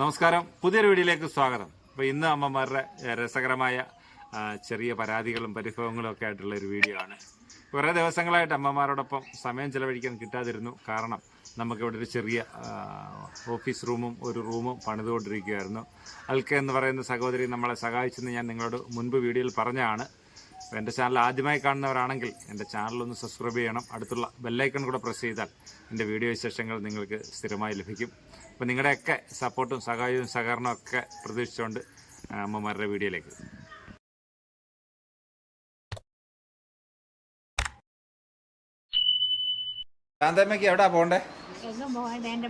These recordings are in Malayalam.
നമസ്കാരം. പുതിയൊരു വീഡിയോയിലേക്ക് സ്വാഗതം. അപ്പോൾ ഇന്ന് അമ്മമാരുടെ രസകരമായ ചെറിയ പരാതികളും പരിഭവങ്ങളും ഒക്കെ ആയിട്ടുള്ള ഒരു വീഡിയോ ആണ്. കുറേ ദിവസങ്ങളായിട്ട് അമ്മമാരോടൊപ്പം സമയം ചിലവഴിക്കാൻ കിട്ടാതിരുന്നു. കാരണം നമുക്കിവിടെ ഒരു ചെറിയ ഓഫീസ് റൂമും ഒരു റൂമും പണിതുകൊണ്ടിരിക്കുകയായിരുന്നു. അൽക്ക എന്ന് പറയുന്ന സഹോദരി നമ്മളെ സഹായിച്ചെന്ന് ഞാൻ നിങ്ങളോട് മുൻപ് വീഡിയോയിൽ പറഞ്ഞതാണ്. എന്റെ ചാനൽ ആദ്യമായി കാണുന്നവരാണെങ്കിൽ എന്റെ ചാനലൊന്ന് സബ്സ്ക്രൈബ് ചെയ്യണം. അടുത്തുള്ള ബെല്ലൈക്കൺ കൂടെ പ്രസ് ചെയ്താൽ എന്റെ വീഡിയോ വിശേഷങ്ങൾ നിങ്ങൾക്ക് സ്ഥിരമായി ലഭിക്കും. അപ്പോൾ നിങ്ങളുടെയൊക്കെ സപ്പോർട്ടും സഹായവും സഹകരണവും ഒക്കെ പ്രതീക്ഷിച്ചുകൊണ്ട് അമ്മമാരുടെ വീഡിയോയിലേക്ക്. ശാന്തമ്മയ്ക്ക് എവിടാ പോണ്ടേ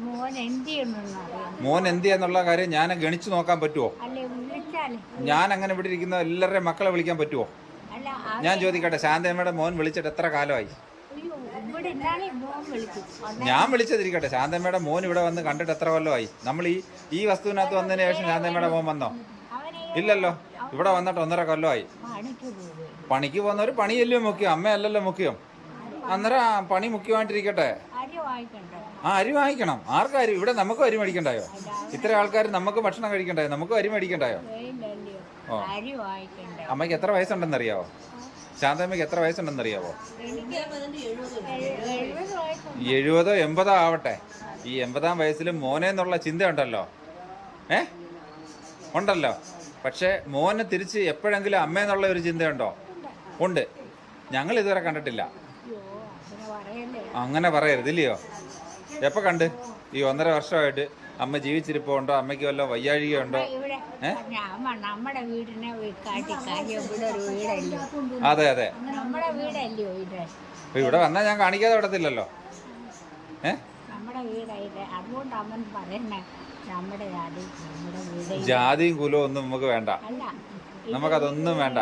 മോൻ എന്ത് ചെയ്യണമെന്ന് അറിയാം. മോൻ എന്ത് ചെയ്യാന്നുള്ള കാര്യം ഞാൻ ഗണിച്ചു നോക്കാൻ പറ്റുമോ ഞാൻ അങ്ങനെ ഇവിടെ ഇരിക്കുന്ന എല്ലാവരുടെയും മക്കളെ വിളിക്കാൻ പറ്റുമോ ഞാൻ ചോദിക്കട്ടെ ശാന്തമ്മയുടെ മോൻ വിളിച്ചിട്ട് എത്ര കാലമായി അയ്യോ, ഇവിടെ ഇന്നാളെ മോൻ വിളിച്ചു അന്നേ ഞാൻ വിളിച്ചതിരിക്കട്ടെ. ശാന്തമ്മയുടെ മോൻ ഇവിടെ വന്ന് കണ്ടിട്ട് എത്ര കൊല്ലമായി? നമ്മൾ ഈ ഈ വസ്തുവിനകത്ത് വന്നതിന് ശേഷം ശാന്തമ്മയുടെ മോൻ വന്നോ? ഇല്ലല്ലോ. ഇവിടെ വന്നിട്ട് ഒന്നര കൊല്ലമായി. പണിക്ക് പോകും പണിക്ക് പോകുന്നവർ പണിയല്ലോ മുഖ്യം? അമ്മയല്ലല്ലോ മുഖ്യം. അന്നേരം പണി മുഖ്യമായിട്ടിരിക്കട്ടെ. ആ അരി വാങ്ങിക്കണം. ആർക്കും അരി? ഇവിടെ നമുക്കും അരി മേടിക്കണ്ടായോ? ഇത്ര ആൾക്കാർ നമുക്ക് ഭക്ഷണം കഴിക്കണ്ടായോ? നമുക്കും അരി മേടിക്കണ്ടായോ? ഓ. അമ്മയ്ക്ക് എത്ര വയസ്സുണ്ടെന്നറിയാവോ? ശാന്തമ്മയ്ക്ക് എത്ര വയസ്സുണ്ടെന്നറിയാവോ? എനിക്ക് എഴു- എഴുപത് എൺപതോ ആവട്ടെ. ഈ എൺപതാം വയസ്സിൽ മോനെ എന്നുള്ള ചിന്തയുണ്ടല്ലോ ഏ? ഉണ്ടല്ലോ. പക്ഷേ മോനെ തിരിച്ച് എപ്പോഴെങ്കിലും അമ്മ എന്നുള്ള ഒരു ചിന്തയുണ്ടോ? ഉണ്ട്. ഞങ്ങൾ ഇതുവരെ കണ്ടിട്ടില്ല. അങ്ങനെ പറയരുത് ഇല്ലയോ? എപ്പോൾ കണ്ട്? ഈ ഒന്നര വർഷമായിട്ട്. അമ്മ ജീവിച്ചിരിപ്പുണ്ടോ അമ്മയ്ക്ക് വല്ല വയ്യാഴികയുണ്ടോ നമ്മുടെ വീടിനെ അതെ അതെ. ഇവിടെ? വന്നാൽ ഞാൻ കാണിക്കാതെ വിടത്തില്ലല്ലോ. ജാതിയും കുലവും ഒന്നും നമുക്ക് വേണ്ട. നമുക്കതൊന്നും വേണ്ട.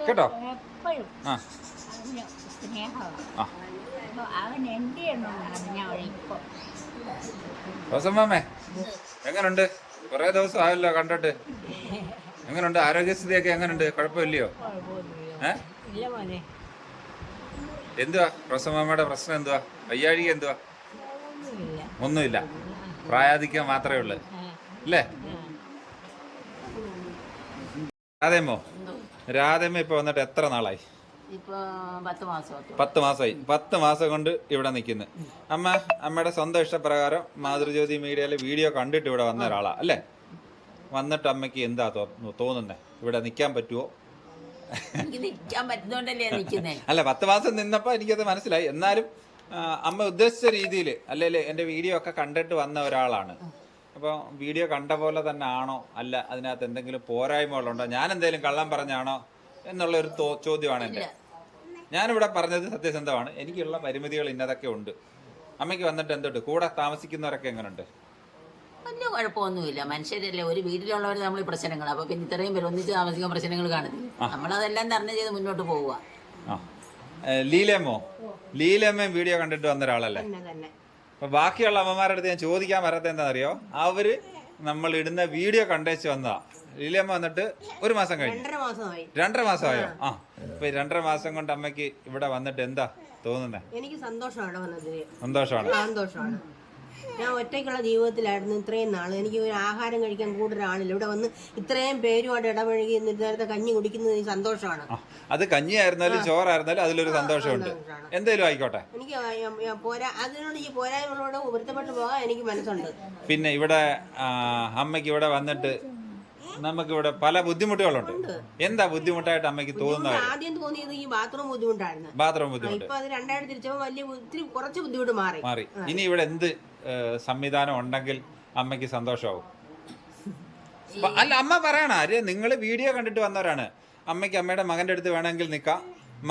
കേട്ടോ? ആ. സ്നേഹമാണ്. അവൻ എന്റെ ഒന്നും അറിഞ്ഞ ഇപ്പൊ റോസമ്മേ എങ്ങനുണ്ട്? കുറെ ദിവസം ആയല്ലോ കണ്ടിട്ട്. എങ്ങനുണ്ട്? ആരോഗ്യസ്ഥിതിയൊക്കെ എങ്ങനുണ്ട്? കുഴപ്പമില്ലയോ? ഏ? എന്തുവാ? റോസമ്മയുടെ പ്രശ്നം എന്തുവാ? വയ്യാഴിക എന്തുവാ? ഒന്നുമില്ല. പ്രായാധിക്യം മാത്രമേ ഉള്ളൂ. അല്ലേ രാധേമ്മോ? രാധേമ്മ ഇപ്പൊ വന്നിട്ട് എത്ര നാളായി? പത്ത് മാസം പത്ത് മാസമായി. പത്ത് മാസം കൊണ്ട് ഇവിടെ നിൽക്കുന്നു. അമ്മ അമ്മയുടെ സ്വന്തം ഇഷ്ടപ്രകാരം മാതൃജ്യോതി മീഡിയയിലെ വീഡിയോ കണ്ടിട്ട് ഇവിടെ വന്ന ഒരാളാ അല്ലേ? വന്നിട്ട് അമ്മയ്ക്ക് എന്താ തോന്നുന്നത് തോന്നുന്നേ? ഇവിടെ നിൽക്കാൻ പറ്റുമോ അല്ല പത്ത് മാസം നിന്നപ്പോൾ എനിക്കത് മനസ്സിലായി. എന്നാലും അമ്മ ഉദ്ദേശിച്ച രീതിയിൽ അല്ലെ എന്റെ വീഡിയോ ഒക്കെ കണ്ടിട്ട് വന്ന ഒരാളാണ്. അപ്പോൾ വീഡിയോ കണ്ട പോലെ തന്നെ ആണോ? അല്ല അതിനകത്ത് എന്തെങ്കിലും പോരായ്മകളുണ്ടോ? ഞാൻ എന്തെങ്കിലും കള്ളം പറഞ്ഞാണോ? എന്നുള്ള ഒരു ചോദ്യമാണ് എന്റെ ഞാനിവിടെ പറഞ്ഞത് സത്യസന്ധമാണ്. എനിക്കുള്ള പരിമിതികൾ ഇന്നതൊക്കെ ഉണ്ട്. അമ്മയ്ക്ക് വന്നിട്ട് എന്തുണ്ട്? കൂടെ താമസിക്കുന്നവരൊക്കെ എങ്ങനെയുണ്ട് വലിയ കുഴപ്പമൊന്നുമില്ല. മനുഷ്യരല്ലേ ഒരു വീട്ടിലുള്ളവർ നമ്മൾ പ്രശ്നങ്ങൾ അപ്പൊ പിന്നെ ഇത്രയും പേര് ഒന്നിച്ച് താമസിക്കുന്ന പ്രശ്നങ്ങൾ കാണുന്നില്ല നമ്മളതെല്ലാം തരണം ചെയ്ത് മുന്നോട്ട് പോവുക. ലീലമ്മോ ലീലമ്മയും വീഡിയോ കണ്ടിട്ട് വന്ന ഒരാളല്ലേ? അപ്പൊ ബാക്കിയുള്ള അമ്മമാരുടെ അടുത്ത് ഞാൻ ചോദിക്കാൻ വരാത്ത എന്താണെന്നറിയോ? അവർ നമ്മൾ ഇടുന്ന വീഡിയോ കണ്ടേച്ച് വന്നതാ. ലീലമ്മ വന്നിട്ട് ഒരു മാസം കഴിഞ്ഞു. രണ്ടര മാസമായി. ആ. ഇപ്പൊ ഈ രണ്ടര മാസം കൊണ്ട് അമ്മയ്ക്ക് ഇവിടെ വന്നിട്ട് എന്താ തോന്നുന്നേ? എനിക്ക് സന്തോഷമാണ് വന്നതിന് സന്തോഷമാണ്. സന്തോഷമാണ്. ഞാൻ ഒറ്റയ്ക്കുള്ള ജീവിതത്തിലായിരുന്നു ഇത്രയും നാൾ എനിക്ക് ഒരു ആഹാരം കഴിക്കാൻ കൂടുതൽ ആളില്ല. ഇവിടെ വന്ന് ഇത്രയും പേരുമായിട്ട് ഇടപഴകി നേരത്തെ കഞ്ഞി കുടിക്കുന്നത് എനിക്ക് സന്തോഷമാണ്. അത് കഞ്ഞി ആയിരുന്നാലും ചോറായിരുന്നാലും അതിലൊരു സന്തോഷമുണ്ട്. എന്തേലും ആയിക്കോട്ടെ. എനിക്ക് പോരാ അതിനോട് ഈ പോരായ്മകളോട് പൊരുത്തപ്പെട്ടു പോകാൻ എനിക്ക് മനസ്സുണ്ട്. പിന്നെ ഇവിടെ അമ്മയ്ക്ക് ഇവിടെ വന്നിട്ട് നമുക്കിവിടെ പല ബുദ്ധിമുട്ടുകളുണ്ട്. എന്താ ബുദ്ധിമുട്ടായിട്ട് അമ്മയ്ക്ക് തോന്നുന്നത്? ആദ്യം തോന്നിയത് ഈ ബാത്റൂം ബുദ്ധിമുട്ടായിരുന്നു. ബാത്റൂം ബുദ്ധിമുട്ട്. ഇപ്പൊ അത് രണ്ടായിട്ട് തിരിച്ചപ്പോൾ വലിയ ഇത്തിരി കുറച്ച് ബുദ്ധിമുട്ട് മാറി. മാറി. ഇനി ഇവിടെ എന്ത് സംവിധാനം ഉണ്ടെങ്കിൽ അമ്മയ്ക്ക് സന്തോഷമാവും. അല്ല അമ്മ പറയണ നിങ്ങൾ വീഡിയോ കണ്ടിട്ട് വന്നവരാണ്. അമ്മയ്ക്ക് അമ്മയുടെ മകന്റെ അടുത്ത് വേണമെങ്കിൽ നിൽക്കാം.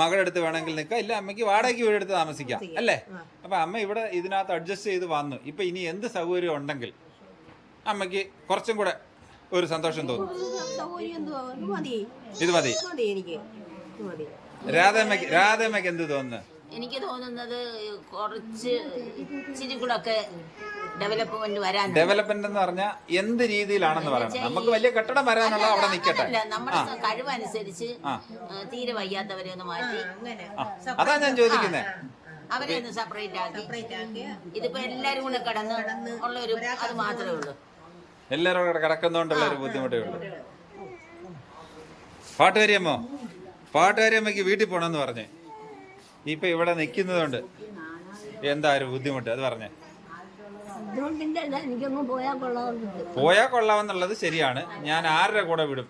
മകളുടെ അടുത്ത് വേണമെങ്കിൽ നിൽക്കാം. ഇല്ല അമ്മയ്ക്ക് വാടകയ്ക്ക് വീടെടുത്ത് താമസിക്കാം. അല്ലേ? അപ്പൊ അമ്മ ഇവിടെ ഇതിനകത്ത് അഡ്ജസ്റ്റ് ചെയ്ത് വന്നു. ഇപ്പൊ ഇനി എന്ത് സൗകര്യം ഉണ്ടെങ്കിൽ അമ്മയ്ക്ക് കുറച്ചും കൂടെ ഒരു സന്തോഷം തോന്നും. ഇത് മതി. രാധമ്മക്ക് രാധമ്മക്ക് മതി എനിക്ക്. ഇത് മതി. രാധമ്മയ്ക്ക് രാധമ്മയ്ക്ക് എന്ത് തോന്നുന്നു? എനിക്ക് തോന്നുന്നത് കുറച്ച് ഇച്ചിരി കൂടെ ഒക്കെ ഡെവലപ്മെന്റ് വരാൻ ഡെവലപ്മെന്റ് എന്ന് പറഞ്ഞാൽ എന്ത് രീതിയിലാണെന്ന് പറയാം നമുക്ക് വലിയ കെട്ടിടം വരാനുള്ള അവിടെ നിൽക്കട്ടെ നമ്മുടെ കഴിവനുസരിച്ച് തീരെ വയ്യാത്തവരെ ഒന്ന് മാറ്റി. അങ്ങനെ. അതാ ഞാൻ ചോദിക്കുന്നത് അവരെ ഒന്ന് സെപ്പറേറ്റ് ആക്കി. സെപ്പറേറ്റ് ആക്കി. ഇതിപ്പോ എല്ലാരും കൂടെ കടന്ന് ഉള്ള ഒരു അത് മാത്രമേ ഉള്ളൂ. എല്ലാവരും കൂടെ കിടക്കുന്നോണ്ടുള്ള ഒരു ബുദ്ധിമുട്ടേ ഉള്ളൂ. പാട്ടുകാരിയമ്മോ? പാട്ടുകാരിയമ്മയ്ക്ക് വീട്ടിൽ പോകണമെന്ന് പറഞ്ഞേ. ഇപ്പൊ ഇവിടെ നിൽക്കുന്നതുകൊണ്ട് എന്താ ഒരു ബുദ്ധിമുട്ട്? അത് പറഞ്ഞേ. പോയാ കൊള്ളാവെന്നുള്ളത് കൊള്ളാമെന്നുള്ളത് ശരിയാണ്. ഞാൻ ആരുടെ കൂടെ വിടും?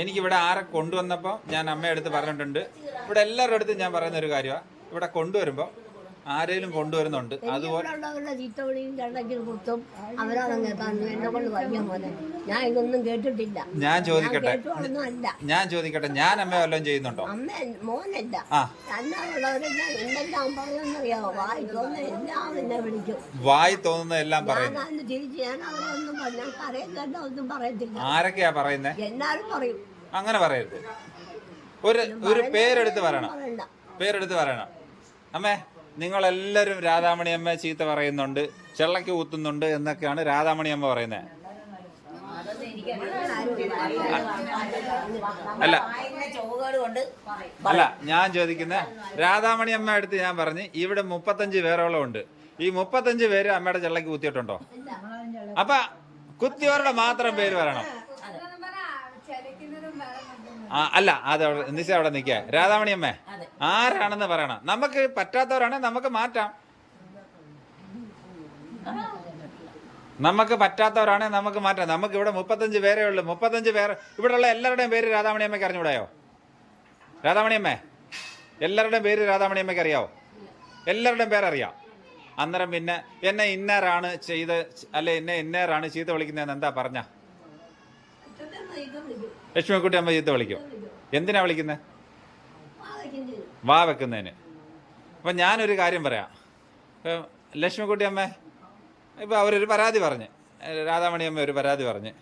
എനിക്ക് ഇവിടെ ആരെ കൊണ്ടുവന്നപ്പോൾ ഞാൻ അമ്മയെടുത്ത് പറഞ്ഞിട്ടുണ്ട്. ഇവിടെ എല്ലാവരുടെ അടുത്തും ഞാൻ പറയുന്ന ഒരു കാര്യമാണ് ഇവിടെ കൊണ്ടുവരുമ്പോൾ ആരെങ്കിലും കൊണ്ടുവരുന്നുണ്ട്. അതുപോലെ ഞാൻ ഇതൊന്നും കേട്ടിട്ടില്ല. ഞാൻ ചോദിക്കട്ടെ. ഞാൻ ചോദിക്കട്ടെ. ഞാൻ അമ്മ വല്ലതും ചെയ്യുന്നുണ്ടോ വായി തോന്നുന്ന എല്ലാം പറയത്തില്ല. ആരൊക്കെയാ പറയുന്നേ? എന്നാലും പറയും. അങ്ങനെ പറയരുത്. ഒരു ഒരു പേരെടുത്ത് പറയണം. പേരെടുത്ത് പറയണം. അമ്മേ നിങ്ങളെല്ലാവരും രാധാമണി അമ്മ ചീത്ത പറയുന്നുണ്ട് ചെള്ളയ്ക്ക് കൂത്തുന്നുണ്ട് എന്നൊക്കെയാണ് രാധാമണി അമ്മ പറയുന്നത് അല്ല. അല്ല ഞാൻ ചോദിക്കുന്ന രാധാമണി അമ്മ അടുത്ത് ഞാൻ പറഞ്ഞു ഇവിടെ മുപ്പത്തഞ്ച് പേരോളം ഉണ്ട്. ഈ മുപ്പത്തഞ്ച് പേര് അമ്മയുടെ ചെള്ളയ്ക്ക് കുത്തിയിട്ടുണ്ടോ അപ്പൊ കുത്തിയവരുടെ മാത്രം പേര് പറയണം ആ അല്ല അത് നിശ അവിടെ നിൽക്കുക. രാധാമണി അമ്മേ ആരാണെന്ന് പറയണം. നമുക്ക് പറ്റാത്തവരാണെങ്കിൽ നമുക്ക് മാറ്റാം. നമുക്ക് പറ്റാത്തവരാണെങ്കിൽ നമുക്ക് മാറ്റാം. നമുക്ക് ഇവിടെ മുപ്പത്തഞ്ച് പേരേ ഉള്ളൂ. മുപ്പത്തഞ്ച് പേര് ഇവിടെയുള്ള എല്ലാവരുടെയും പേര് രാധാമണി അമ്മയ്ക്ക് അറിഞ്ഞൂടായോ രാധാമണി അമ്മേ എല്ലാവരുടെയും പേര് രാധാമണി അമ്മയ്ക്ക് അറിയാവോ? എല്ലാവരുടെയും പേരറിയാം. അന്നേരം പിന്നെ എന്നെ ഇന്നേരാണ് ചെയ്ത് അല്ലെ എന്നെ ഇന്നേരാണ് ചീത്ത വിളിക്കുന്നതെന്ന് എന്താ പറഞ്ഞ? ലക്ഷ്മിക്കുട്ടി അമ്മ ചീത്ത വിളിക്കും. എന്തിനാ വിളിക്കുന്നത് വാ വെക്കുന്നതിന്. അപ്പം ഞാനൊരു കാര്യം പറയാം. ഇപ്പം ലക്ഷ്മിക്കുട്ടി അമ്മ ഇപ്പം അവരൊരു പരാതി പറഞ്ഞ്. രാധാമണി അമ്മ ഒരു പരാതി പറഞ്ഞ്.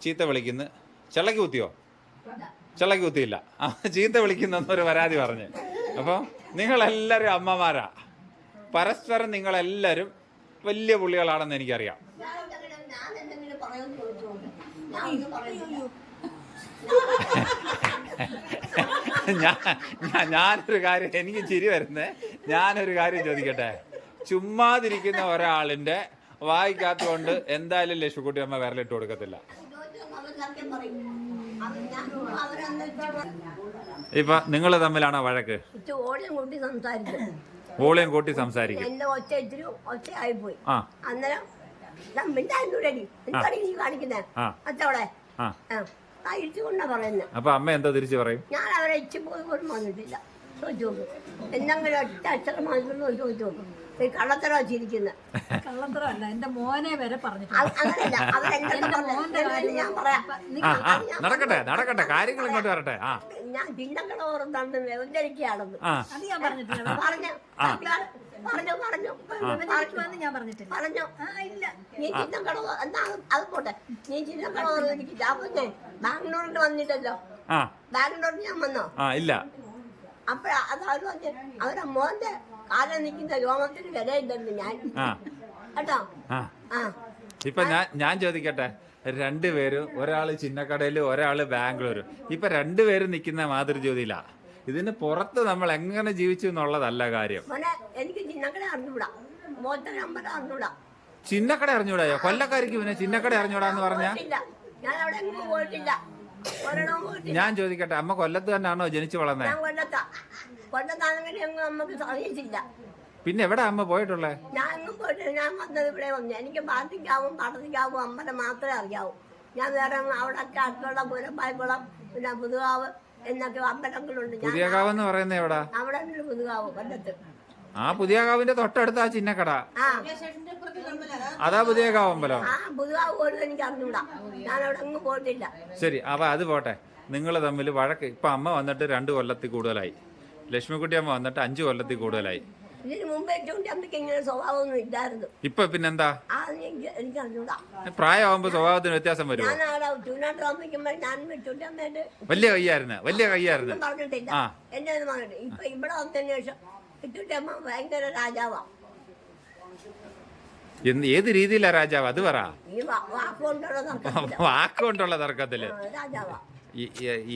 ചീത്ത വിളിക്കുന്നു. ചെള്ളക്ക് കുത്തിയോ? ചെള്ളക്ക് കുത്തിയില്ല. ആ ചീത്ത വിളിക്കുന്നൊരു പരാതി പറഞ്ഞ്. അപ്പോൾ നിങ്ങളെല്ലാവരും അമ്മമാരാ. പരസ്പരം നിങ്ങളെല്ലാവരും വലിയ പുള്ളികളാണെന്ന് എനിക്കറിയാം. ഞാൻ ഞാനൊരു കാര്യം എനിക്ക് ചിരി വരുന്നേ. ഞാനൊരു കാര്യം ചോദിക്കട്ടെ? ചുമ്മാതിരിക്കുന്ന ഒരാളിന്റെ വായിക്കാത്തതുകൊണ്ട് എന്തായാലും ലക്ഷ്മിക്കുട്ടി അമ്മ വിരലിട്ട് കൊടുക്കത്തില്ല. ഇപ്പൊ നിങ്ങൾ തമ്മിലാണോ വഴക്ക്? ഓളിയും കൂട്ടി സംസാരിക്കും. ആ. അന്നേരം അപ്പൊ അമ്മ എന്താ തിരിച്ചു പറയും? ഞാൻ അവരെ ഇച്ചു പോയി പോലും വന്നിട്ടില്ല. ചോദിച്ചു നോക്കും എന്തെങ്കിലും ഒറ്റ അക്ഷരം മാത്രമേ ചോദിച്ചു നോക്കും കള്ളത്തരോ ചിരിക്കുന്നത് കള്ളത്തരമല്ല എന്റെ മോനെ വരെ പറഞ്ഞു ഞാൻ പറയാം. നടക്കട്ടെ നടക്കട്ടെ കാര്യങ്ങൾ ഇങ്ങോട്ട് വരട്ടെ ആ. ഞാൻ അത് ഞാൻ പറഞ്ഞിട്ടില്ല. പറഞ്ഞു പറഞ്ഞു പറഞ്ഞു പറഞ്ഞു. ഞാൻ പറഞ്ഞിട്ടില്ല. പറഞ്ഞു. ആ ഇല്ല. നീ ചിന്നക്കടോ എന്നാ അത് പോട്ടെ. നീ ചിന്നക്കടോ എനിക്ക് അപ്പൊ ഞാൻ ബാംഗ്ലൂരിൽ വന്നിട്ടല്ലോ. ആ. ബാംഗ്ലൂരിൽ ഞാൻ വന്നോ? ആ ഇല്ല. അപ്പഴ അത് അവർ പറഞ്ഞു അവരെ മോന്റെ നിൽക്കുന്ന രോമത്തിന് വിലയില്ലെന്ന് ഞാൻ. ആ. കേട്ടോ? ആ. ആ. ഇപ്പൊ ഞാൻ ഞാൻ ചോദിക്കട്ടെ രണ്ടുപേരും ഒരാൾ ചിന്നക്കടയിൽ ഒരാൾ ബാംഗ്ലൂരും. ഇപ്പൊ രണ്ടുപേരും നിൽക്കുന്ന ജ്യോതില. ഇതിന് പുറത്ത് നമ്മൾ എങ്ങനെ ജീവിച്ചു എന്നുള്ളതല്ല കാര്യം. മോനെ എനിക്ക് ചിന്നക്കട അറിഞ്ഞൂടാ. അറിഞ്ഞൂടാ. ചിന്നക്കട അറിഞ്ഞൂടായോ കൊല്ലക്കാരിക്ക് പിന്നെ ചിന്നക്കട അറിഞ്ഞൂടാന്ന് പറഞ്ഞ? പോയിട്ടില്ല. ഞാൻ അവിടെ എങ്ങും പോയിട്ടില്ല. ഞാൻ ചോദിക്കട്ടെ അമ്മ കൊല്ലത്ത് തന്നെയാണോ ജനിച്ചു വളർന്നേ? ഞാൻ കൊല്ലത്താ. നമുക്ക് പിന്നെ എവിടെ അമ്മ പോയിട്ടുള്ളേ? ഞാൻ എങ്ങും പോയിട്ടില്ല. ഞാൻ വന്നത് ഇവിടെ വന്നു. എനിക്ക് പാർട്ടിക്കാവും പടത്തിക്കാവും അമ്മനെ മാത്രമേ അറിയാവൂ. ഞാൻ വേറെ അവിടെ അടുത്തുള്ള പുരപ്പായ്ക്കുളം പിന്നെ പുതുകാവ് എന്നൊക്കെ അമ്പലങ്ങളുണ്ട്. പുതിയ പുതിയ എന്ന് പറയുന്നത് എവിടാ? അവിടെ പുതുകാവ് കൊല്ലത്ത്. ആ പുതിയ കാവിന്റെ തൊട്ടടുത്ത ആ ചിന്നക്കട. അതാ പുതിയ കാവ് അമ്പലം. ആ പുതുകാവ് പോലും എനിക്ക് അറിഞ്ഞൂടാ. ഞാൻ അവിടെ എങ്ങും പോയിട്ടില്ല. ശരി അപ്പൊ അത് പോട്ടെ. നിങ്ങൾ തമ്മിൽ വഴക്ക്. ഇപ്പൊ അമ്മ വന്നിട്ട് രണ്ടു കൊല്ലത്തിൽ കൂടുതലായി. ലക്ഷ്മിക്കുട്ടി അമ്മ വന്നിട്ട് അഞ്ചു കൊല്ലത്തിൽ കൂടുതലായി. ഇതിന് മുമ്പേ ചൂണ്ടിയമ്മയ്ക്ക് ഇങ്ങനെ സ്വഭാവമൊന്നും ഇല്ലായിരുന്നു. ഇപ്പൊ പിന്നെന്താ? ആ എനിക്ക് പ്രായമാകുമ്പോ സ്വഭാവത്തിന് വ്യത്യാസം വരുമോ ഞാൻ ചൂണ്ടിയമ്മേന്റെ വലിയ കയ്യായിരുന്നു വലിയ കയ്യായിരുന്നു ഒന്നും പറഞ്ഞിട്ടില്ല. ആ. എന്നെ ഒന്നും പറഞ്ഞിട്ട് ഇപ്പൊ ഇവിടെ വന്നതിന് ശേഷം ചുട്ടിയമ്മ ഭയങ്കര രാജാവാ. എന്ത് ഏത് രീതിയിലാ രാജാവ്? അത് പറ. ഈ വാ- വാക്കുകൊണ്ടുള്ള തർക്കത്തിൽ. ആ, രാജാവാ.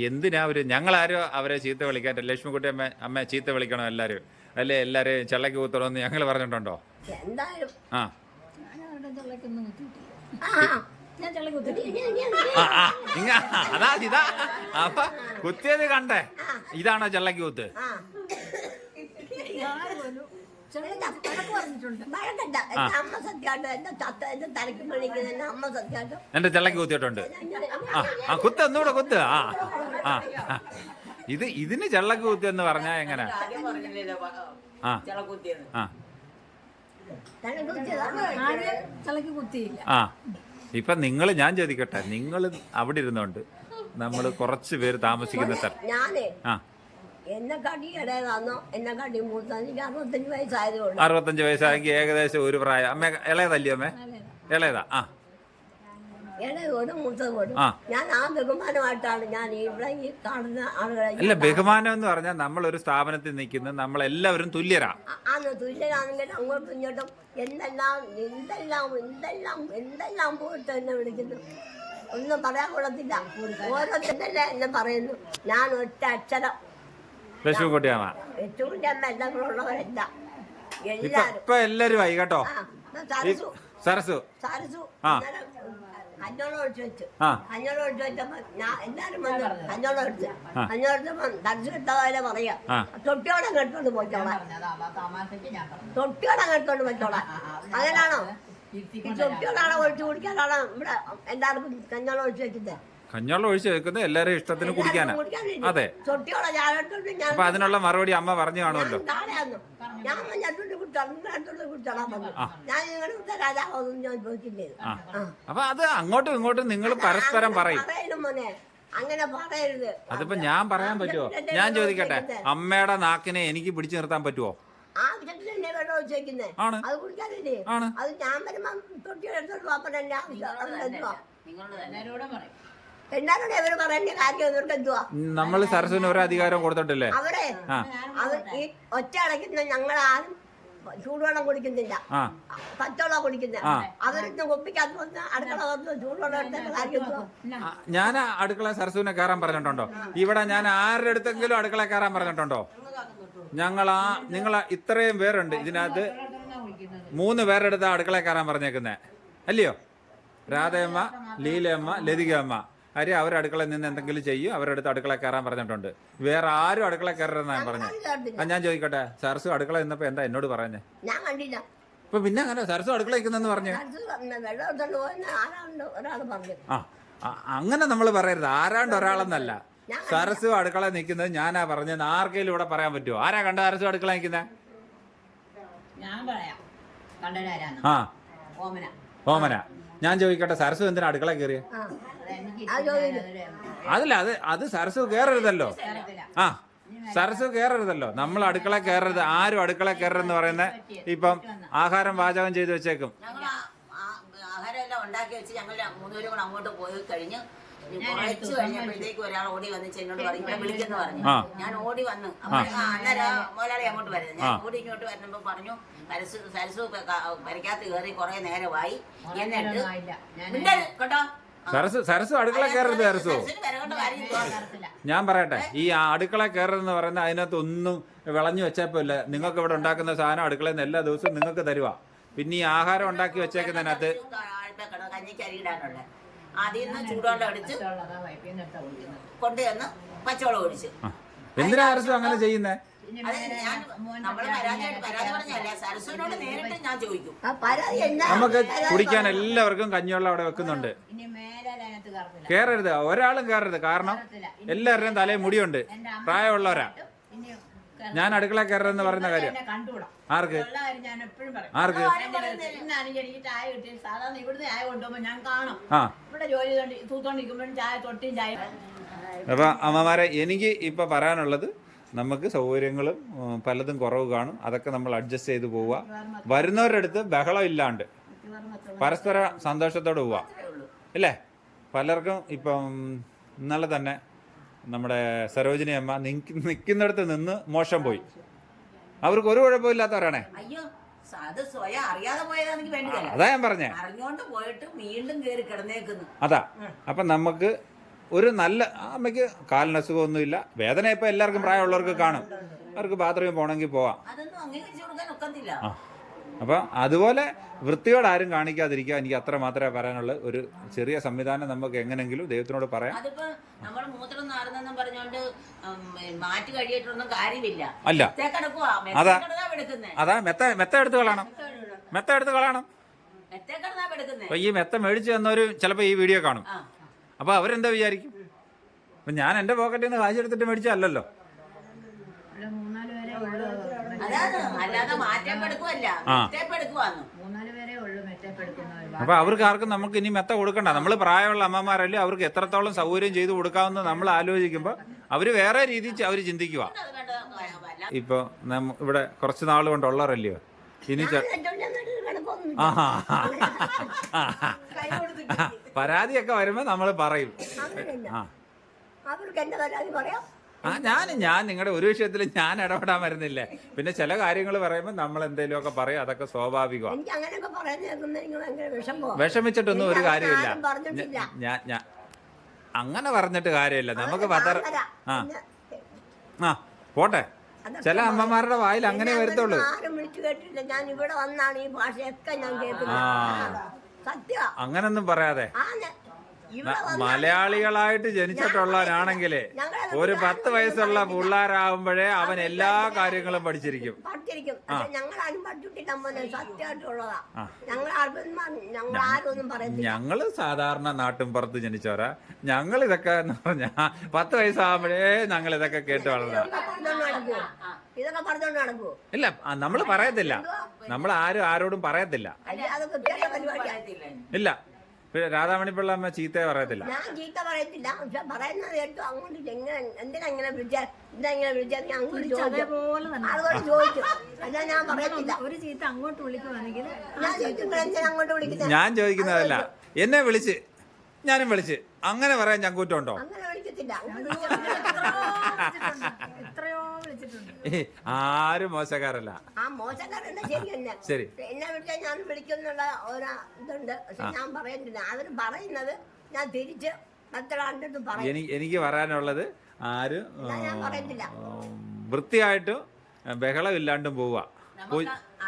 എന്തിനാ അവർ ഞങ്ങളാരും അവരെ ചീത്ത വിളിക്കാൻ ലക്ഷ്മിക്കുട്ടി അമ്മ അമ്മ ചീത്ത വിളിക്കണം എല്ലാരും? അല്ലെ എല്ലാരെയും ചെള്ളക്ക് കൂത്തണമെന്ന് ഞങ്ങൾ പറഞ്ഞിട്ടുണ്ടോ? ആ. അതാ ഇതാ. അപ്പൊ കുത്തിയത് കണ്ടേ. ഇതാണോ ചെള്ളക്ക് കുത്ത്? എന്റെ ചെള്ളക്ക് കുത്തിയിട്ടുണ്ട്. ആ ആ കുത്ത് ഒന്നുകൂടെ കുത്ത്. ആ ആ. ഇത് ഇതിന് ചെള്ളക്ക് കുത്തി എന്ന് പറഞ്ഞാ എങ്ങനെ? ആദ്യം പറഞ്ഞില്ലല്ലോ ആ ആ. ആ. ഇപ്പൊ നിങ്ങൾ ഞാൻ ചോദിക്കട്ടെ. നിങ്ങൾ അവിടെ ഇരുന്നോണ്ട് നമ്മൾ കുറച്ച് പേര് താമസിക്കുന്ന സ്ഥലം. ആ. ഇടയതാന്നോ മൂത്ത എനിക്ക് അറുപത്തഞ്ച് വയസ്സായെങ്കിൽ ഏകദേശം ഒരു പ്രായം. അമ്മ ഇളയതല്ലേ അമ്മേ? ഇളയതാ. ആ. ഇടയ ഒരു മൂത്തത് പോലും ഞാൻ ആ ബഹുമാനമായിട്ടാണ് ഞാൻ ഇവിടെ ഈ കാണുന്ന ആളുകളെ അല്ല ബഹുമാനം എന്ന് പറഞ്ഞാൽ നമ്മൾ ഒരു സ്ഥാപനത്തിൽ നിൽക്കുന്ന തുല്യരാ. തുല്യരാണെങ്കിൽ അങ്ങോട്ടും ഇങ്ങോട്ടും എന്തെല്ലാം എന്തെല്ലാം എന്തെല്ലാം എന്തെല്ലാം പോയിട്ട് എന്നെ വിളിക്കുന്നു. ഒന്നും പറയാൻ കൊള്ളത്തില്ല. ഓരോരുത്തരല്ലേ എന്നെ പറയുന്നു. ഞാൻ ഒറ്റ അക്ഷരം. ലക്ഷ്മിക്കുട്ടിയമ്മ ടു അമ്മ എല്ലാം കൂടെ ഉള്ളവരല്ല ഇപ്പൊ എല്ലാരും ഇപ്പൊ എല്ലാരും ആയി കേട്ടോ ആ സരസു സരസു സരസു ആ. അന്നേരം കഞ്ഞോളം ഒഴിച്ചു വെച്ചു ആ കഞ്ഞോളം ഒഴിച്ചു വെച്ചപ്പോ ഞാൻ എല്ലാരും വന്ന് കഞ്ഞോളം എടുത്ത് കഞ്ഞോളം എടുത്തപ്പോ തടിച്ചു കിട്ടാതെ പറയാ ആ. തൊട്ടിയോടെ കെട്ടോണ്ട് പോയിക്കോളാം തൊട്ടിയോടെ കെട്ടോണ്ട് പോയിക്കോളാം അങ്ങനാണോ ഈ തൊട്ടിയോടാണോ ഒഴിച്ചു കുടിക്കാനാണോ ഇവിടെ എല്ലാവർക്കും കഞ്ഞോളം ഒഴിച്ചു വെക്കുന്നത് കഞ്ഞോളം ഒഴിച്ച് വെക്കുന്നത് എല്ലാവരും ഇഷ്ടത്തിന് കുടിക്കാനാ. അതെ. അപ്പൊ അതിനുള്ള മറുപടി അമ്മ പറഞ്ഞു കാണുമല്ലോ. അപ്പൊ അത് അങ്ങോട്ടും ഇങ്ങോട്ടും നിങ്ങൾ പരസ്പരം പറയും. അങ്ങനെ പറയരുത്. അതിപ്പോ ഞാൻ പറയാൻ പറ്റുമോ ഞാൻ ചോദിക്കട്ടെ അമ്മയുടെ നാക്കിനെ എനിക്ക് പിടിച്ചു നിർത്താൻ പറ്റുമോ ആണ്. ആണ്. അത് ഞാൻ വരുമ്പോ തൊട്ടിയെടുത്തോട്ട് അപ്പൻ എന്റെ ആവശ്യം ഇവർ കാര്യം ഇവർക്ക് എന്തുവാ? നമ്മൾ സരസുവിന് ഒരു അധികാരം കൊടുത്തിട്ടില്ലേ? അവരെ ആ. അവർ ഈ ഒറ്റ അടയ്ക്കുന്ന ഞങ്ങൾ ആരും ചൂടുവെള്ളം കുടിക്കുന്നില്ല. പച്ചവെള്ളം കുടിക്കുന്നില്ല. അവരൊന്ന് കുപ്പിക്കകത്ത് വന്ന് അടുക്കള വന്ന് ചൂടുവെള്ളം എടുത്തേണ്ട കാര്യം എന്തുവാ? ഞാൻ അടുക്കള സരസ്വനെ കയറാൻ പറഞ്ഞിട്ടുണ്ടോ? ഇവിടെ ഞാൻ ആരുടെ അടുത്തെങ്കിലും അടുക്കള കയറാൻ പറഞ്ഞിട്ടുണ്ടോ? ഞങ്ങൾ ആ നിങ്ങൾ ഇത്രയും പേരുണ്ട് ഇതിനകത്ത് മൂന്ന് പേരുടെ അടുത്ത് അടുക്കള കയറാൻ പറഞ്ഞേക്കുന്നേ. അല്ലയോ? രാധയമ്മ ലീലയമ്മ ലതികയമ്മ. അരി അവർ അടുക്കളയിൽ നിന്ന് എന്തെങ്കിലും ചെയ്യും അവരുടെ അടുത്ത് അടുക്കള കയറാൻ പറഞ്ഞിട്ടുണ്ട്. വേറെ ആരും അടുക്കള കയറരുതെന്നാണ് ഞാൻ പറഞ്ഞത് ആ ഞാൻ ചോദിക്കട്ടെ സരസു അടുക്കള നിന്നപ്പോ എന്താ എന്നോട് പറഞ്ഞേ? ഞാൻ കണ്ടില്ല. ഇപ്പൊ പിന്നെ അങ്ങനെ സരസു അടുക്കള നിൽക്കുന്നെന്ന് പറഞ്ഞേ? പറഞ്ഞു ആ അങ്ങനെ നമ്മൾ പറയരുത്. ആരാണ്ട് ഒരാളെന്നല്ല. സരസു അടുക്കള നിൽക്കുന്നത് ഞാനാ പറഞ്ഞത്. ആർക്കെങ്കിലും ഇവിടെ പറയാൻ പറ്റുമോ ആരാ കണ്ട സരസു അടുക്കള നിൽക്കുന്നത് ഞാൻ പറയാം. കണ്ടനാരാന്ന് ആ. ഓമന. ഓമന. ഞാൻ ചോദിക്കട്ടെ സരസു എന്തിനാ അടുക്കള കയറിയ? അതല്ല അത് അത് സരസ് കയറരുതല്ലോ ആ സരസ് കയറരുതല്ലോ നമ്മൾ അടുക്കള കയറരുത് ആരും അടുക്കള കയറരുതെന്ന് പറയുന്ന ഇപ്പം ആഹാരം പാചകം ചെയ്തു വെച്ചേക്കും. ഞങ്ങൾ ആഹാരം എല്ലാം ഉണ്ടാക്കി വെച്ച് ഞങ്ങൾ മൂന്നുപേരും കൂടെ അങ്ങോട്ട് പോയി കഴിഞ്ഞ് കുറച്ച് കഴിഞ്ഞപ്പോഴത്തേക്ക് ഒരാൾ ഓടി വന്ന് എന്നോട് പറഞ്ഞു ഇവിടെ വിളിക്കുന്നു പറഞ്ഞു. ഞാൻ ഓടി വന്നു അന്നേരം മുതലാളി അങ്ങോട്ട് വരുന്നത് ഞാൻ ഓടി ഇങ്ങോട്ട് വരുമ്പോ പറഞ്ഞു സരസു സരസു പരിക്കകത്ത് കയറി കുറെ നേരമായി. എന്നിട്ട് കേട്ടോ. സരസു സരസു അടുക്കള കയറരുത് സരസു ഞാൻ പറയട്ടെ ഈ അടുക്കള കയറരുതെന്ന് പറയുന്നത് അതിനകത്ത് ഒന്നും വിളഞ്ഞു വെച്ചപ്പോല്ല നിങ്ങൾക്ക് ഇവിടെ ഉണ്ടാക്കുന്ന സാധനം അടുക്കളയിൽ നിന്ന് എല്ലാ ദിവസവും നിങ്ങൾക്ക് തരുവാ. പിന്നെ ഈ ആഹാരം ഉണ്ടാക്കി വെച്ചേക്കുന്നതിനകത്ത്. എന്തിനാ സരസു അങ്ങനെ ചെയ്യുന്നേ? നമുക്ക് കുടിക്കാൻ എല്ലാവർക്കും കഞ്ഞിവെള്ളം അവിടെ വെക്കുന്നുണ്ട്. കേറരുത് ഒരാളും കേറരുത് കാരണം എല്ലാവരുടെയും തലയിൽ മുടിയുണ്ട്. പ്രായമുള്ളവരാ. ഞാൻ അടുക്കള കയറരുതെന്ന് പറയുന്ന കാര്യം. ആർക്ക്? ഉള്ള കാര്യം ഞാൻ എപ്പോഴും പറയും. ആർക്ക്? ആ. അപ്പം അമ്മമാരെ എനിക്ക് ഇപ്പൊ പറയാനുള്ളത് നമുക്ക് സൗകര്യങ്ങളും പലതും കുറവ് കാണും. അതൊക്കെ നമ്മൾ അഡ്ജസ്റ്റ് ചെയ്ത് പോവുക. വരുന്നവരുടെ അടുത്ത് ബഹളം ഇല്ലാണ്ട്. പരസ്പര സന്തോഷത്തോടെ പോവുക. അല്ലേ പലർക്കും ഇപ്പം ഇന്നലെ തന്നെ നമ്മുടെ സരോജിനി അമ്മ നിക്ക് നിൽക്കുന്നിടത്ത് നിന്ന് മോശം പോയി. അവർക്ക് ഒരു കുഴപ്പമില്ലാത്തവരാണേ അത് ഞാൻ പറഞ്ഞേ. അറിഞ്ഞോണ്ട് പോയിട്ട് വീണ്ടും കേറി കിടന്നേക്കുന്നു. അതാ. അപ്പൊ നമുക്ക് ഒരു നല്ല അമ്മയ്ക്ക് കാലിന് അസുഖമൊന്നുമില്ല. വേദന ഇപ്പം എല്ലാവർക്കും പ്രായമുള്ളവർക്ക് കാണും. അവർക്ക് ബാത്റൂമിൽ പോകണമെങ്കിൽ പോവാം. ആ. അപ്പോൾ അതുപോലെ വൃത്തിയോട് ആരും കാണിക്കാതിരിക്കുക എനിക്ക് അത്ര മാത്രമേ പറയാനുള്ളൂ. ഒരു ചെറിയ സംവിധാനം നമുക്ക് എങ്ങനെങ്കിലും ദൈവത്തിനോട് പറയാം. അതിപ്പോ നമ്മൾ മൂത്രം നാറുന്നെന്നും പറഞ്ഞോണ്ട് ഉം, മാറ്റി കഴിയിട്ടൊന്നും കാര്യമില്ല. അല്ല. അതാ. അതാ മെത്ത മെത്ത എടുത്ത് കളയണം. മെത്ത എടുത്ത് കളയണം. അപ്പോൾ ഈ മെത്ത മേടിച്ചു തന്നവർ ചിലപ്പോൾ ഈ വീഡിയോ കാണും. ആ. അപ്പോൾ അവരെന്താ വിചാരിക്കും? അപ്പം ഞാൻ എന്റെ പോക്കറ്റിൽ നിന്ന് കാശ് എടുത്തിട്ട് മേടിച്ചല്ലോ അപ്പൊ അവർക്ക് ആർക്കും നമുക്ക് ഇനി മെത്ത കൊടുക്കണ്ട. നമ്മൾ പ്രായമുള്ള അമ്മമാരല്ലേ അവർക്ക് എത്രത്തോളം സൗകര്യം ചെയ്തു കൊടുക്കാവുന്ന നമ്മൾ ആലോചിക്കുമ്പോൾ അവർ വേറെ രീതിയിൽ അവർ ചിന്തിക്കുക ഇപ്പൊ ഇപ്പോൾ ഇവിടെ കുറച്ച് നാൾ കൊണ്ടുള്ളവരല്ലയോ ഇനി പരാതിയൊക്കെ വരുമ്പോ നമ്മൾ പറയും. ആ. അവർക്ക് എന്റെ പരാതി പറയാം. ആ ഞാൻ ഞാൻ നിങ്ങളുടെ ഒരു വിഷയത്തിൽ ഞാൻ ഇടപെടാൻ വരുന്നില്ലേ. പിന്നെ ചില കാര്യങ്ങൾ പറയുമ്പോൾ നമ്മൾ എന്തെങ്കിലുമൊക്കെ പറയും അതൊക്കെ സ്വാഭാവികമാണ് വിഷമിച്ചിട്ടൊന്നും ഒരു കാര്യമില്ല. ഞാൻ ഞാൻ അങ്ങനെ പറഞ്ഞിട്ട് കാര്യമില്ല. നമുക്ക് പത്ര ആ. ആ പോട്ടെ. ചില അമ്മമാരുടെ വായിൽ അങ്ങനെ വരത്തുള്ളൂ ആരും വിളിച്ചു കേട്ടില്ല ഞാൻ ഇവിടെ വന്നാണ് ഈ ഭാഷയൊക്കെ ഞാൻ കേൾക്കുന്നത്. സത്യ. അങ്ങനൊന്നും പറയാതെ. മലയാളികളായിട്ട് ജനിച്ചിട്ടുള്ളവനാണെങ്കിലേ ഒരു പത്ത് വയസ്സുള്ള പിള്ളേരാകുമ്പോഴേ അവൻ എല്ലാ കാര്യങ്ങളും പഠിച്ചിരിക്കും. പഠിച്ചിരിക്കും? ഞങ്ങൾ ഞങ്ങൾ സാധാരണ നാട്ടും പുറത്ത് ജനിച്ചവരാ. ഞങ്ങൾ ഇതൊക്കെ എന്ന് പറഞ്ഞാ പത്ത് വയസ്സാകുമ്പോഴേ ഞങ്ങൾ ഇതൊക്കെ കേട്ട് വളർന്ന ഇതൊക്കെ പറഞ്ഞോണ്ട് നടക്കുവോ? ഇല്ല നമ്മൾ പറയത്തില്ല. നമ്മൾ ആരും ആരോടും പറയത്തില്ല. ഇല്ല. പിന്നെ രാധാമണി പിള്ള അമ്മ ചീത്ത പറയത്തില്ല. ഞാൻ ചീത്ത പറയത്തില്ല. പക്ഷെ പറയുന്നത് കേട്ടു അങ്ങോട്ട് എങ്ങനെ എന്തിനാ ഇങ്ങനെ വിളിച്ച? എന്താ ഇങ്ങനെ വിളിച്ചാൽ ഞാൻ അങ്ങോട്ട് ചോദിച്ചു അതേപോലെ തന്നെ. അതുകൊണ്ട് ചോദിച്ചു അല്ല ഞാൻ പറയത്തില്ല. ഒരു ചീത്ത അങ്ങോട്ട് വിളിക്കുവാണെങ്കിൽ ഞാൻ ചോദിച്ചു എന്തിനാ അങ്ങോട്ട് വിളിക്കുന്നത് ഞാൻ ചോദിക്കുന്നതല്ല. എന്നെ വിളിച്ച്. ഞാനും വിളിച്ച്. അങ്ങനെ പറയാൻ ചങ്കൂറ്റമുണ്ടോ? അങ്ങനെ വിളിക്കത്തില്ല. ആരും മോശക്കാരല്ല. ആ മോശക്കാരന്റെ ശരി തന്നെ ശരി. എന്നെ വിളിച്ചാൽ ഞാൻ വിളിക്കുന്നുള്ള ഒരു ഇതുണ്ട്. പക്ഷെ ഞാൻ പറയുന്നില്ല. അവർ പറയുന്നത് ഞാൻ തിരിച്ച് മറ്റൊരാളുടെ പറയും. എനിക്ക് എനിക്ക് പറയാനുള്ളത് ആരും ഞാൻ പറയത്തില്ല ഉം, വൃത്തിയായിട്ടും ബഹളമില്ലാണ്ടും പോവുക.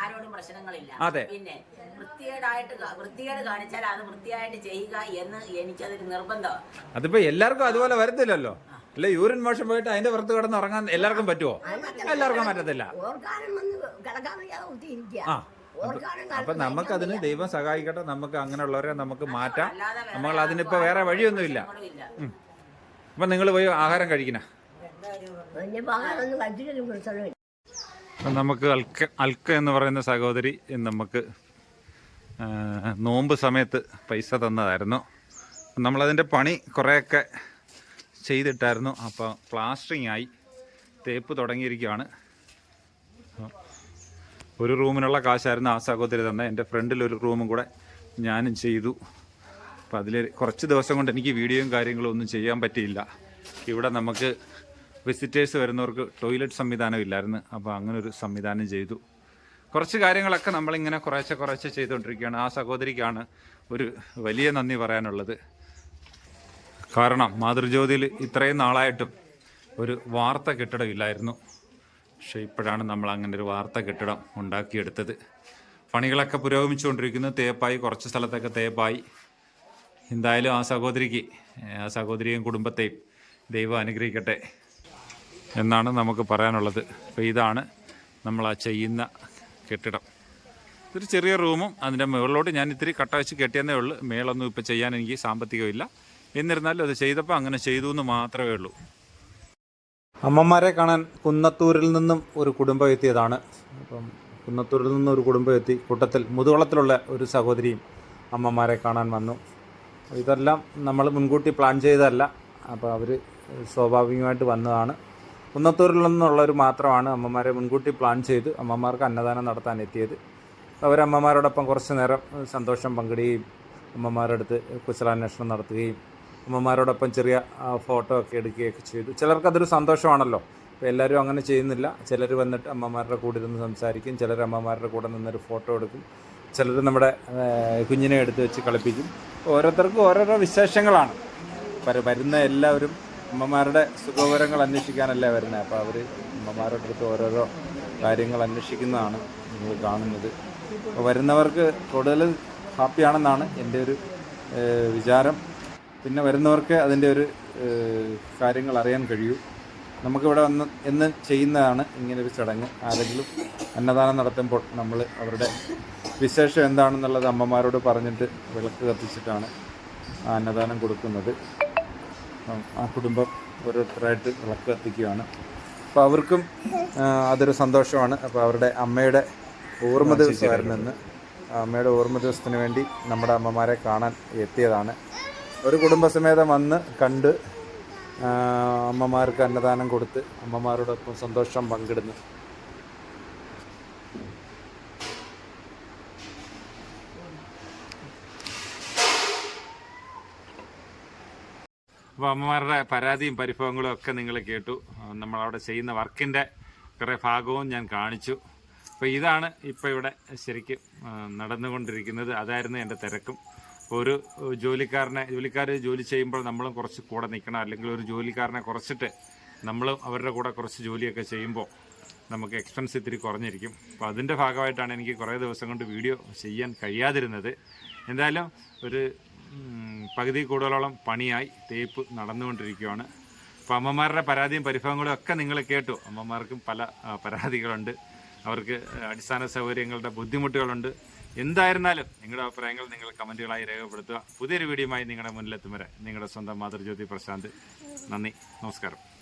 ആരോടും പ്രശ്നങ്ങളില്ല. അതെ. പിന്നെ വൃത്തികേടായിട്ട് വൃത്തികേട് കാണിച്ചാൽ അത് വൃത്തിയായിട്ട് ചെയ്യുക എന്ന് എനിക്കതൊരു നിർബന്ധമാണ് അതിപ്പോ എല്ലാവർക്കും അതുപോലെ വരത്തില്ലല്ലോ. അല്ല യൂറിൻ മോഷൻ പോയിട്ട് അതിന്റെ പുറത്ത് കിടന്ന് ഉറങ്ങാൻ എല്ലാവർക്കും പറ്റുമോ എല്ലാവർക്കും പറ്റത്തില്ല. ആ. അപ്പൊ നമുക്ക് അതിന് ദൈവം സഹായിക്കട്ടെ. നമുക്ക് അങ്ങനെയുള്ളവരെ നമുക്ക് മാറ്റാം. നമ്മൾ അതിനിപ്പോ വേറെ വഴിയൊന്നുമില്ല. അപ്പൊ നിങ്ങൾ പോയി ആഹാരം കഴിക്കണ. നമുക്ക് അൽക്ക അൽക്ക എന്ന് പറയുന്ന സഹോദരി നമുക്ക് നോമ്പ് സമയത്ത് പൈസ തന്നതായിരുന്നു. നമ്മളതിന്റെ പണി കുറേയൊക്കെ ചെയ്തിട്ടായിരുന്നു. അപ്പോൾ പ്ലാസ്റ്ററിങ് ആയി തേപ്പ് തുടങ്ങിയിരിക്കുകയാണ്. ഒരു റൂമിനുള്ള കാശായിരുന്നു ആ സഹോദരി തന്നെ. എന്റെ ഫ്രണ്ടിൽ ഒരു റൂമും കൂടെ ഞാനും ചെയ്തു. അപ്പോൾ അതിൽ കുറച്ച് ദിവസം കൊണ്ട് എനിക്ക് വീഡിയോയും കാര്യങ്ങളും ഒന്നും ചെയ്യാൻ പറ്റിയില്ല. ഇവിടെ നമുക്ക് വിസിറ്റേഴ്സ് വരുന്നവർക്ക് ടോയ്ലറ്റ് സംവിധാനം ഇല്ലായിരുന്നു. അപ്പോൾ അങ്ങനെ ഒരു സംവിധാനം ചെയ്തു. കുറച്ച് കാര്യങ്ങളൊക്കെ നമ്മളിങ്ങനെ കുറേശ്ശെ കുറേശ്ശെ ചെയ്തുകൊണ്ടിരിക്കുകയാണ്. ആ സഹോദരിക്കാണ് ഒരു വലിയ നന്ദി പറയാനുള്ളത്. കാരണം മാതൃജ്യോതിയിൽ ഇത്രയും നാളായിട്ടും ഒരു വാർത്ത കെട്ടിടം ഇല്ലായിരുന്നു പക്ഷേ ഇപ്പോഴാണ് നമ്മൾ അങ്ങനെ ഒരു വാർത്ത കെട്ടിടം ഉണ്ടാക്കിയെടുത്തത്. പണികളൊക്കെ പുരോഗമിച്ചുകൊണ്ടിരിക്കുന്നു. തേപ്പായി കുറച്ച് സ്ഥലത്തൊക്കെ തേപ്പായി. എന്തായാലും ആ സഹോദരിക്ക് ആ സഹോദരിയെയും കുടുംബത്തെയും ദൈവം അനുഗ്രഹിക്കട്ടെ എന്നാണ് നമുക്ക് പറയാനുള്ളത്. അപ്പോൾ ഇതാണ് നമ്മൾ ആ ചെയ്യുന്ന കെട്ടിടം. ഇതൊരു ചെറിയ റൂമും അതിന്റെ മുകളിലോട്ട് ഞാൻ ഇത്തിരി കട്ട വെച്ച് കെട്ടിയെന്നേ ഉള്ളൂ. മേളൊന്നും ഇപ്പോൾ ചെയ്യാൻ എനിക്ക് സാമ്പത്തികമില്ല. എന്നിരുന്നാലും അത് ചെയ്തപ്പോൾ അങ്ങനെ ചെയ്തു എന്ന് മാത്രമേ ഉള്ളൂ. അമ്മമാരെ കാണാൻ കുന്നത്തൂരിൽ നിന്നും ഒരു കുടുംബം എത്തിയതാണ്. അപ്പം കുന്നത്തൂരിൽ നിന്നും ഒരു കുടുംബം എത്തി. കൂട്ടത്തിൽ മുതുകുളത്തിലുള്ള ഒരു സഹോദരിയും അമ്മമാരെ കാണാൻ വന്നു. ഇതെല്ലാം നമ്മൾ മുൻകൂട്ടി പ്ലാൻ ചെയ്തതല്ല. അപ്പോൾ അവർ സ്വാഭാവികമായിട്ട് വന്നതാണ്. കുന്നത്തൂരിൽ നിന്നുള്ളവർ മാത്രമാണ് അമ്മമാരെ മുൻകൂട്ടി പ്ലാൻ ചെയ്ത് അമ്മമാർക്ക് അന്നദാനം നടത്താൻ എത്തിയത്. അവരമ്മമാരോടൊപ്പം കുറച്ച് നേരം സന്തോഷം പങ്കിടുകയും അമ്മമാരുടെ അടുത്ത് കുശലാന്വേഷണം നടത്തുകയും അമ്മമാരോടൊപ്പം ചെറിയ ഫോട്ടോ ഒക്കെ എടുക്കുകയൊക്കെ ചെയ്തു. ചിലർക്ക് അതൊരു സന്തോഷമാണല്ലോ. അപ്പോൾ എല്ലാവരും അങ്ങനെ ചെയ്യുന്നില്ല. ചിലർ വന്നിട്ട് അമ്മമാരുടെ കൂടെ ഇരുന്ന് സംസാരിക്കും. ചിലർ അമ്മമാരുടെ കൂടെ നിന്നൊരു ഫോട്ടോ എടുക്കും. ചിലർ നമ്മുടെ കുഞ്ഞിനെ എടുത്ത് വെച്ച് കളിപ്പിക്കും. ഓരോരുത്തർക്കും ഓരോരോ വിശേഷങ്ങളാണ്. വര- വരുന്ന എല്ലാവരും അമ്മമാരുടെ സുഖവിവരങ്ങൾ അന്വേഷിക്കാനല്ലേ വരുന്നത്. അപ്പോൾ അവർ അമ്മമാരുടെ അടുത്ത് ഓരോരോ കാര്യങ്ങൾ അന്വേഷിക്കുന്നതാണ് നിങ്ങൾ കാണുന്നത്. അപ്പോൾ വരുന്നവർക്ക് കൂടുതൽ ഹാപ്പിയാണെന്നാണ് എന്റെ ഒരു വിചാരം. പിന്നെ വരുന്നവർക്ക് അതിന്റെ ഒരു കാര്യങ്ങൾ അറിയാൻ കഴിയൂ. നമുക്കിവിടെ വന്ന് എന്ന് ചെയ്യുന്നതാണ് ഇങ്ങനൊരു ചടങ്ങ്. ആരെങ്കിലും അന്നദാനം നടത്തുമ്പോൾ നമ്മൾ അവരുടെ വിശേഷം എന്താണെന്നുള്ളത് അമ്മമാരോട് പറഞ്ഞിട്ട് വിളക്ക് കത്തിച്ചിട്ടാണ് ആ അന്നദാനം കൊടുക്കുന്നത്. ആ കുടുംബം ഓരോരുത്തരായിട്ട് വിളക്ക് കത്തിക്കുകയാണ്. അപ്പോൾ അവർക്കും അതൊരു സന്തോഷമാണ്. അപ്പോൾ അവരുടെ അമ്മയുടെ ഓർമ്മ ദിവസമായിരുന്നു അമ്മയുടെ ഓർമ്മ ദിവസത്തിന് വേണ്ടി നമ്മുടെ അമ്മമാരെ കാണാൻ എത്തിയതാണ്. ഒരു കുടുംബസമേതം വന്ന് കണ്ട് അമ്മമാർക്ക് അന്നദാനം കൊടുത്ത് അമ്മമാരോടൊപ്പം സന്തോഷം പങ്കിടുന്നു. അപ്പോൾ അമ്മമാരുടെ പരാതിയും പരിഭവങ്ങളും ഒക്കെ നിങ്ങൾ കേട്ടു. നമ്മളവിടെ ചെയ്യുന്ന വർക്കിന്റെ കുറേ ഭാഗവും ഞാൻ കാണിച്ചു. അപ്പോൾ ഇതാണ് ഇപ്പോൾ ഇവിടെ ശരിക്കും നടന്നുകൊണ്ടിരിക്കുന്നത്. അതായിരുന്നു എന്റെ തിരക്കും. ഒരു ജോലിക്കാരനെ ജോലിക്കാർ ജോലി ചെയ്യുമ്പോൾ നമ്മളും കുറച്ച് കൂടെ നിൽക്കണം. അല്ലെങ്കിൽ ഒരു ജോലിക്കാരനെ കുറച്ചിട്ട് നമ്മൾ അവരുടെ കൂടെ കുറച്ച് ജോലിയൊക്കെ ചെയ്യുമ്പോൾ നമുക്ക് എക്സ്പെൻസ് ഇത്തിരി കുറഞ്ഞിരിക്കും. അപ്പോൾ അതിന്റെ ഭാഗമായിട്ടാണ് എനിക്ക് കുറേ ദിവസം കൊണ്ട് വീഡിയോ ചെയ്യാൻ കഴിയാതിരുന്നത്. എന്തായാലും ഒരു പകുതി കൂടുതലോളം പണിയായി തേപ്പ് നടന്നുകൊണ്ടിരിക്കുകയാണ് അപ്പോൾ അമ്മമാരുടെ പരാതിയും പരിഭവങ്ങളും ഒക്കെ നിങ്ങൾ കേട്ടു. അമ്മമാർക്കും പല പരാതികളുണ്ട്. അവർക്ക് അടിസ്ഥാന സൗകര്യങ്ങളുടെ ബുദ്ധിമുട്ടുകളുണ്ട്. എന്തായിരുന്നാലും നിങ്ങളുടെ അഭിപ്രായങ്ങൾ നിങ്ങൾ കമന്റുകളായി രേഖപ്പെടുത്തുക. പുതിയൊരു വീഡിയോയുമായി നിങ്ങളുടെ മുന്നിലെത്തും വരെ. നിങ്ങളുടെ സ്വന്തം മാതൃജ്യോതി പ്രശാന്ത്. നന്ദി. നമസ്കാരം.